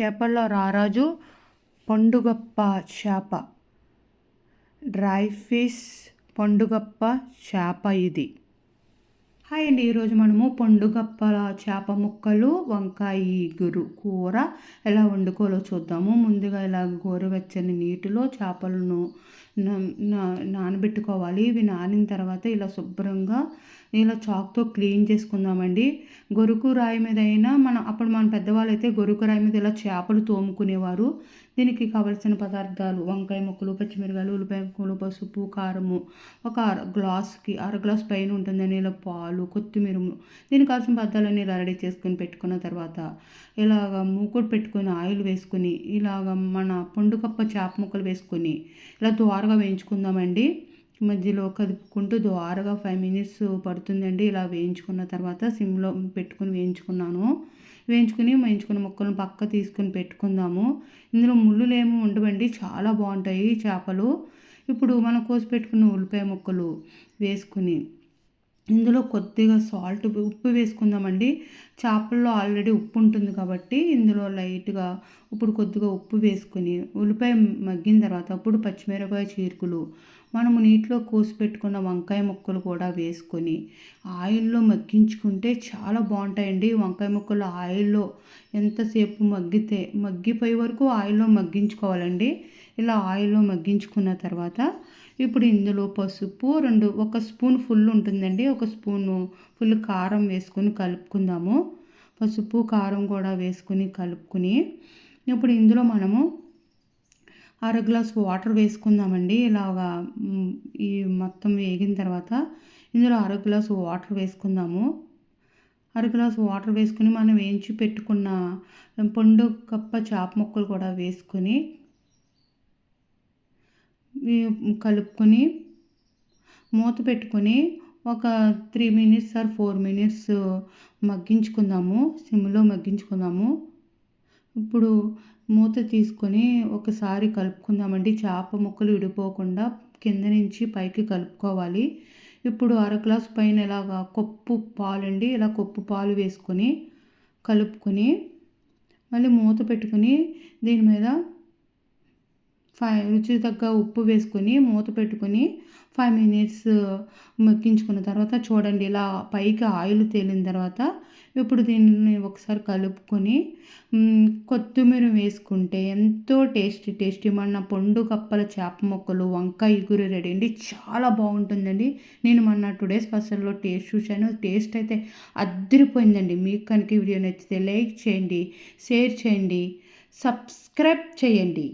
చేపల్లో రారాజు పండుగప్ప చేప. డ్రై ఫిష్ పండుగప్ప చేప ఇది. హాయ్ అండి. ఈరోజు మనము పండుగప్పల చేప ముక్కలు వంకాయ గురు కూర ఎలా వండుకోవాలో చూద్దాము. ముందుగా ఇలా గోరువెచ్చని నీటిలో చేపలను నానబెట్టుకోవాలి. ఇవి నానిన తర్వాత ఇలా శుభ్రంగా ఇలా చాక్తో క్లీన్ చేసుకుందామండి. గొరుకు రాయి మీద అయినా మన అప్పుడు మన పెద్దవాళ్ళు అయితే గొరుకు రాయి మీద ఇలా చేపలు తోముకునేవారు. దీనికి కావలసిన పదార్థాలు వంకాయ ముక్కలు పచ్చిమిరకాయలు ఉల్లిపాయ ముక్కలు పసుపు కారము ఒక అర గ్లాస్కి అర గ్లాస్ పైన ఉంటుందని ఇలా పాలు కొత్తిమీర దీనికి కావాల్సిన పదార్థాలన్నీ రెడీ చేసుకొని పెట్టుకున్న తర్వాత ఇలాగ మూకుడు పెట్టుకొని ఆయిల్ వేసుకొని ఇలాగ మన పండుకప్ప చేప ముక్కలు వేసుకొని ఇలా ద్వారగా వేయించుకుందామండి. మధ్యలో కదుపుకుంటూ ద్వారగా ఫైవ్ మినిట్స్ పడుతుందండి. ఇలా వేయించుకున్న తర్వాత సిమ్లో పెట్టుకుని వేయించుకున్నాను. వేయించుకుని వేయించుకున్న ముక్కలను పక్క తీసుకుని పెట్టుకుందాము. ఇందులో ముళ్ళులు ఏమి ఉండవండి. చాలా బాగుంటాయి చేపలు. ఇప్పుడు మనం కోసి పెట్టుకున్న ఉల్లిపాయ ముక్కలు వేసుకుని ఇందులో కొద్దిగా సాల్ట్ ఉప్పు వేసుకుందామండి. చేపల్లో ఆల్రెడీ ఉప్పు ఉంటుంది కాబట్టి ఇందులో లైట్గా ఇప్పుడు కొద్దిగా ఉప్పు వేసుకొని ఉల్లిపాయ మగ్గిన తర్వాత అప్పుడు పచ్చిమిరపకాయ చీరుకులు మనము నీటిలో కోసి పెట్టుకున్న వంకాయ ముక్కలు కూడా వేసుకొని ఆయిల్లో మగ్గించుకుంటే చాలా బాగుంటాయండి. వంకాయ ముక్కలు ఆయిల్లో ఎంతసేపు మగ్గితే మగ్గిపోయే వరకు ఆయిల్లో మగ్గించుకోవాలండి. ఇలా ఆయిల్లో మగ్గించుకున్న తర్వాత ఇప్పుడు ఇందులో పసుపు రెండు ఒక స్పూన్ ఫుల్ ఉంటుందండి. ఒక స్పూను ఫుల్ కారం వేసుకొని కలుపుకుందాము. పసుపు కారం కూడా వేసుకుని కలుపుకుని ఇప్పుడు ఇందులో మనము అర గ్లాస్ వాటర్ వేసుకుందామండి. ఇలాగా ఈ మొత్తం వేగిన తర్వాత ఇందులో అర గ్లాస్ వాటర్ వేసుకుందాము. అర గ్లాస్ వాటర్ వేసుకుని మనం వేయించి పెట్టుకున్న పండు కప్ప చాప ముక్కలు కూడా వేసుకొని కలుపుకొని మూత పెట్టుకొని ఒక three minutes or four minutes మగ్గించుకుందాము. సిమ్లో మగ్గించుకుందాము. ఇప్పుడు మూత తీసుకొని ఒకసారి కలుపుకుందామండి. చేప ముక్కలు విడిపోకుండా కింద నుంచి పైకి కలుపుకోవాలి. ఇప్పుడు అర గ్లాస్ పైన ఇలాగా కొప్పు పాలు అండి ఇలా కొప్పు పాలు వేసుకొని కలుపుకొని మళ్ళీ మూత పెట్టుకొని దీని మీద ఫైవ్ రుచి తగ్గ ఉప్పు వేసుకొని మూత పెట్టుకొని ఫైవ్ మినిట్స్ మగ్గించుకున్న తర్వాత చూడండి ఇలా పైకి ఆయిల్ తేలిన తర్వాత ఇప్పుడు దీన్ని ఒకసారి కలుపుకొని కొత్తిమీర వేసుకుంటే ఎంతో టేస్టీ టేస్టీ. మన పండు కప్పల చేప మొక్కలు వంకాయ ఇగురు రెడీ అండి. చాలా బాగుంటుందండి. నేను మొన్న టుడే స్పెషల్లో టేస్ట్ చూశాను. టేస్ట్ అయితే అద్దరిపోయిందండి మీకు కనుక వీడియో నచ్చితే లైక్ చేయండి షేర్ చేయండి సబ్స్క్రైబ్ చేయండి.